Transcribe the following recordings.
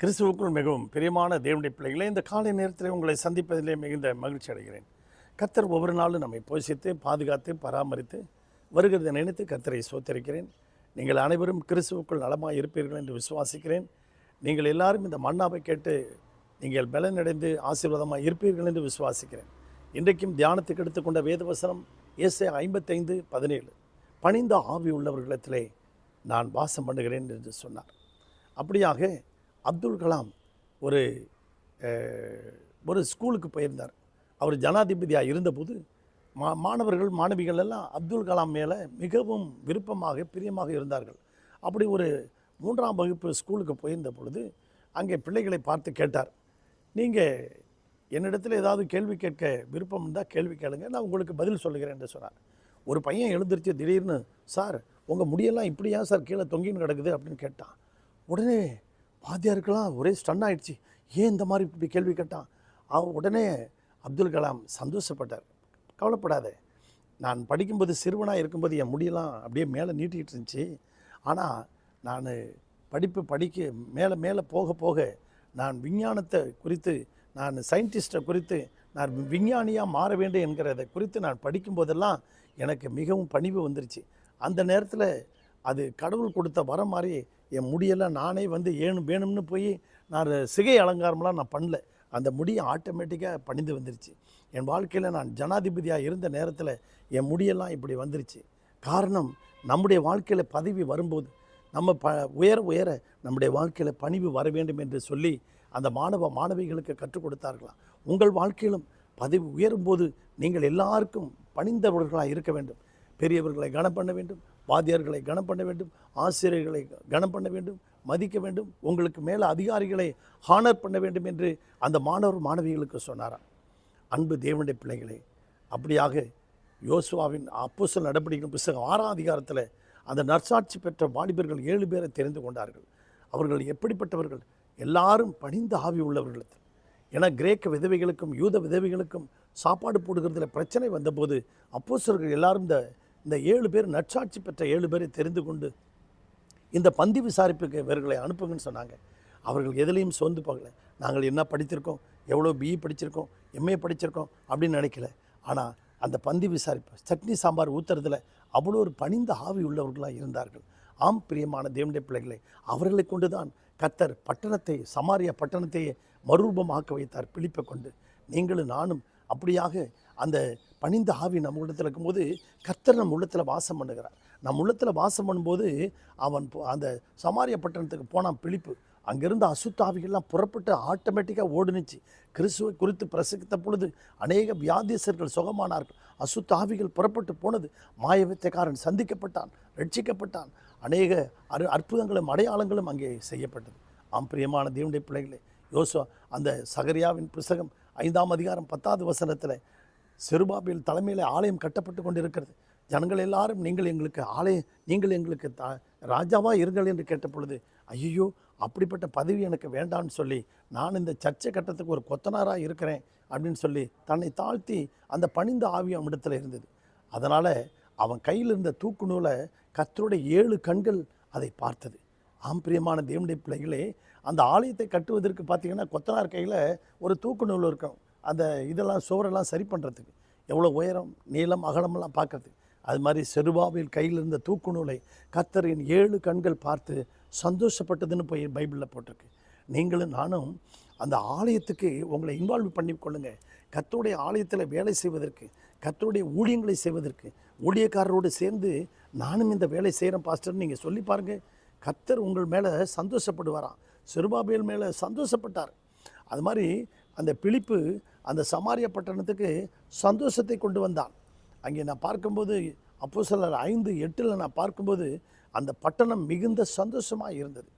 கிறிஸ்துவுக்குள் மிகவும் பிரியமான தேவனுடைய பிள்ளைகளே இந்த காலை நேரத்தில் உங்களை சந்திப்பதிலே மிகுந்த மகிழ்ச்சி அடைகிறேன். கர்த்தர் ஒவ்வொரு நாளும் நம்மை போஷித்து பாதுகாத்து பராமரித்து வருகிறதை நினைத்து கர்த்தரை சோத்தரிக்கிறேன் நீங்கள் அனைவரும் கிறிஸ்துவுக்குள் நலமாக இருப்பீர்கள் என்று விசுவாசிக்கிறேன். நீங்கள் எல்லாரும் இந்த மன்னாவை கேட்டு நீங்கள் பலனடைந்து ஆசீர்வாதமாக இருப்பீர்கள் என்று விசுவாசிக்கிறேன். இன்றைக்கும் தியானத்துக்கு எடுத்துக்கொண்ட வேதவசனம் ஏசை ஐம்பத்தைந்து பதினேழு. பணிந்த ஆவி உள்ளவர்களிடத்திலே நான் வாசம் பண்ணுகிறேன் என்று சொன்னார். அப்படியாக அப்துல் கலாம் ஒரு ஒரு ஸ்கூலுக்கு போயிருந்தார். அவர் ஜனாதிபதியாக இருந்தபோது மா மாணவர்கள் மாணவிகள் எல்லாம் அப்துல் கலாம் மேலே மிகவும் விருப்பமாக பிரியமாக இருந்தார்கள். அப்படி ஒரு மூன்றாம் வகுப்பு ஸ்கூலுக்கு போயிருந்த பொழுது அங்கே பிள்ளைகளை பார்த்து கேட்டார். நீங்கள் என்னிடத்தில் ஏதாவது கேள்வி கேட்க விருப்பம் இருந்தால் கேள்வி கேளுங்க நான் உங்களுக்கு பதில் சொல்லுகிறேன் என்று சொன்னார். ஒரு பையன் எழுந்திருச்சு திடீர்னு சார் உங்கள் முடியெல்லாம் இப்படியா சார் கீழே தொங்கின்னு கிடக்குது அப்படின்னு கேட்டான். உடனே வாத்தியாருக்கெல்லாம் ஒரே ஸ்டன் ஆகிடுச்சு ஏன் இந்த மாதிரி இப்படி கேள்வி கேட்டான்? அவன் உடனே அப்துல் கலாம் சந்தோஷப்பட்டார். கவலைப்படாத. நான் படிக்கும்போது சிறுவனாக இருக்கும்போது என் முடியெல்லாம் அப்படியே மேலே நீட்டிகிட்டு இருந்துச்சு. ஆனால் நான் படிப்பு படிக்க மேலே மேலே போக போக நான் விஞ்ஞானத்தை குறித்து நான் சயின்டிஸ்ட்டை குறித்து நான் விஞ்ஞானியாக மாற வேண்டும் என்கிறதை குறித்து நான் படிக்கும்போதெல்லாம் எனக்கு மிகவும் பணிவு வந்துருச்சு. அந்த நேரத்தில் அது கடவுள் கொடுத்த வர மாதிரி என் முடியெல்லாம் நானே வந்து ஏணும் வேணும்னு போய் நான் சிகை அலங்காரம்லாம் நான் பண்ணல. அந்த முடியை ஆட்டோமேட்டிக்காக பணிந்து வந்துருச்சு. என் வாழ்க்கையில் நான் ஜனாதிபதியாக இருந்த நேரத்தில் என் முடியெல்லாம் இப்படி வந்துருச்சு. காரணம் நம்முடைய வாழ்க்கையில் பதவி வரும்போது நம்ம ப உயர உயர நம்முடைய வாழ்க்கையில் பணிவு வர வேண்டும் என்று சொல்லி அந்த மாணவ மாணவிகளுக்கு கற்றுக் கொடுத்தார்களாம். உங்கள் வாழ்க்கையிலும் பதவி உயரும்போது நீங்கள் எல்லாருக்கும் பணிந்தவர்களாக இருக்க வேண்டும். பெரியவர்களை கனம் பண்ண வேண்டும். வாத்தியார்களை கனம் பண்ண வேண்டும் ஆசிரியர்களை கனம் பண்ண வேண்டும் மதிக்க வேண்டும் உங்களுக்கு மேலே அதிகாரிகளை ஹானர் பண்ண வேண்டும் என்று அந்த மாணவர் மாணவிகளுக்கு சொன்னாராம். அன்பு தேவனுடைய பிள்ளைகளே அப்படியாக யோசுவாவின் அப்போசல் நடவடிக்கை புஸ்தகம் ஆறாம் அதிகாரத்தில் அந்த நற்சாட்சி பெற்ற வாலிபர்கள் ஏழு பேரை தெரிந்து கொண்டார்கள். அவர்கள் எப்படிப்பட்டவர்கள்? எல்லாரும் பணிந்த ஆவி உள்ளவர்கள் ஏன்னா கிரேக்க விதவைகளுக்கும் யூத விதவைகளுக்கும் சாப்பாடு போடுகிறதுல பிரச்சனை வந்தபோது அப்போசர்கள் எல்லாரும் இந்த இந்த ஏழு பேர் நற்சாட்சி பெற்ற ஏழு பேரை தெரிந்து கொண்டு இந்த பந்தி விசாரிப்புக்கு இவர்களை அனுப்புங்கன்னு சொன்னாங்க. அவர்கள் எதுலேயும் சோர்ந்து போகலை. நாங்கள் என்ன படித்திருக்கோம்? எவ்வளோ பிஇ படிச்சிருக்கோம்? எம்ஏ படிச்சிருக்கோம்? அப்படின்னு நினைக்கல. ஆனால் அந்த பந்தி விசாரிப்பு சட்னி சாம்பார் ஊத்துறதுல அவ்வளோ ஒரு பணிந்த ஆவி உள்ளவர்களாக இருந்தார்கள். ஆம் பிரியமான தேவனுடைய பிள்ளைகளை அவர்களை கொண்டு தான் கத்தர் பட்டணத்தை சமாரிய பட்டணத்தையே மறுரூபமாக்க வைத்தார் பிழிப்பை கொண்டு. நீங்களும் நானும் அப்படியாக அந்த பணிந்த ஆவி நம்ம உள்ளத்தில் இருக்கும்போது கத்தர் நம்ம உள்ளத்தில் வாசம் பண்ணுகிறார். நம்ம உள்ளத்தில் வாசம் பண்ணும்போது அவன் போ- அந்த சமாரிய பட்டணத்துக்கு போனான் பிழிப்பு அங்கிருந்த அசுத்தாவிகள்லாம் புறப்பட்டு ஆட்டோமேட்டிக்காக ஓடுனுச்சு. கிறிஸ்துவை குறித்து பிரசித்த பொழுது அநேக வியாதியஸ்தர்கள் சுகமானார்கள். அசுத்தாவிகள் புறப்பட்டு போனது. மாயவித்தக்காரன் சந்திக்கப்பட்டான் ரட்சிக்கப்பட்டான். அநேக அரு அற்புதங்களும் அடையாளங்களும் அங்கே செய்யப்பட்டது. ஆம் பிரியமான தேவனுடைய பிள்ளைகளே யோசுவா அந்த சகரியாவின் புஸ்தகம் ஐந்தாம் அதிகாரம் பத்தாவது வசனத்தில் செருபாபில் தலைமையில் ஆலயம் கட்டப்பட்டு கொண்டிருக்கிறது. ஜனங்கள் எல்லாரும் நீங்கள் எங்களுக்கு ஆலயம் நீங்கள் எங்களுக்கு த ராஜாவாக இருங்கள் என்று கேட்ட பொழுது ஐயோ அப்படிப்பட்ட பதவி எனக்கு வேண்டாம்னு சொல்லி நான் இந்த சர்ச்சை கட்டத்துக்கு ஒரு கொத்தனாராக இருக்கிறேன் அப்படின்னு சொல்லி தன்னை தாழ்த்தி அந்த பணிந்த ஆவி அவனிடத்தில் இருந்தது. அதனால் அவன் கையில் இருந்த தூக்கு நூலை கத்தருடைய ஏழு கண்கள் அதை பார்த்தது. ஆம் பிரியமான தேவனுடைய பிள்ளைகளே அந்த ஆலயத்தை கட்டுவதற்கு பார்த்தீங்கன்னா கொத்தனார் கையில் ஒரு தூக்கு நூல் இருக்கும். அந்த இதெல்லாம் சுவரெல்லாம் சரி பண்ணுறதுக்கு எவ்வளோ உயரம் நீளம் அகலமெல்லாம் பார்க்கறதுக்கு. அது மாதிரி செருபாவில் கையில் இருந்த தூக்கு நூலை கத்தரின் ஏழு கண்கள் பார்த்து சந்தோஷப்பட்டதுன்னு போய் பைபிளில் போட்டிருக்கு. நீங்களும் நானும் அந்த ஆலயத்துக்கு உங்களை இன்வால்வ் பண்ணி கொள்ளுங்கள் கத்தருடைய ஆலயத்தில் வேலை செய்வதற்கு கத்தருடைய ஊழியங்களை செய்வதற்கு ஊழியக்காரரோடு சேர்ந்து நானும் இந்த வேலை செய்கிறேன் பாஸ்டர்னு நீங்கள் சொல்லி பாருங்கள் கத்தர் உங்கள் மேலே சந்தோஷப்படுவாராம். சிறுபாபியல் மேலே சந்தோஷப்பட்டார். அது மாதிரி அந்த பிழிப்பு அந்த சமாரிய பட்டணத்துக்கு சந்தோஷத்தை கொண்டு வந்தான். அங்கே நான் பார்க்கும்போது அப்போ சிலர் ஐந்து எட்டில் நான் பார்க்கும்போது அந்த பட்டணம் மிகுந்த சந்தோஷமாக இருந்தது.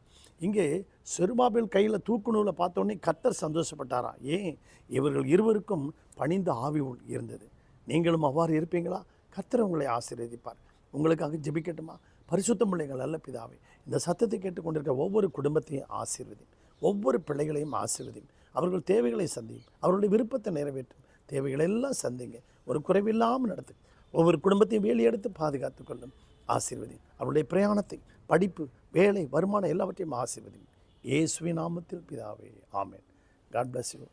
இங்கே செருபாபேல் கையில் தூக்கு நூலை பார்த்தோன்னே கத்தர் சந்தோஷப்பட்டாராம் ஏன்? இவர்கள் இருவருக்கும் பணிந்த ஆவி இருந்தது. நீங்களும் அவ்வாறு இருப்பீங்களா? கத்தர் உங்களை ஆசீர்வதிப்பார். உங்களுக்காக ஜெபிக்கட்டுமா? பரிசுத்தம் பிள்ளைகள் அல்ல பிதாவே இந்த சத்தத்தை கேட்டுக்கொண்டிருக்க ஒவ்வொரு குடும்பத்தையும் ஆசீர்வதியும் ஒவ்வொரு பிள்ளைகளையும் ஆசீர்வதியும். அவர்கள் தேவைகளை சந்தியும். அவர்களுடைய விருப்பத்தை நிறைவேற்றும். தேவைகளை எல்லாம் சந்திங்க. ஒரு குறைவில்லாமல் நடத்து. ஒவ்வொரு குடும்பத்தையும் வேலி எடுத்து பாதுகாத்து கொள்ளும். ஆசீர்வதி அவருடைய பிரயாணத்தை படிப்பு வேலை வருமானம் எல்லாவற்றையும் ஆசீர்வதி இயேசுவின் நாமத்தில் பிதாவே. ஆமேன். God bless you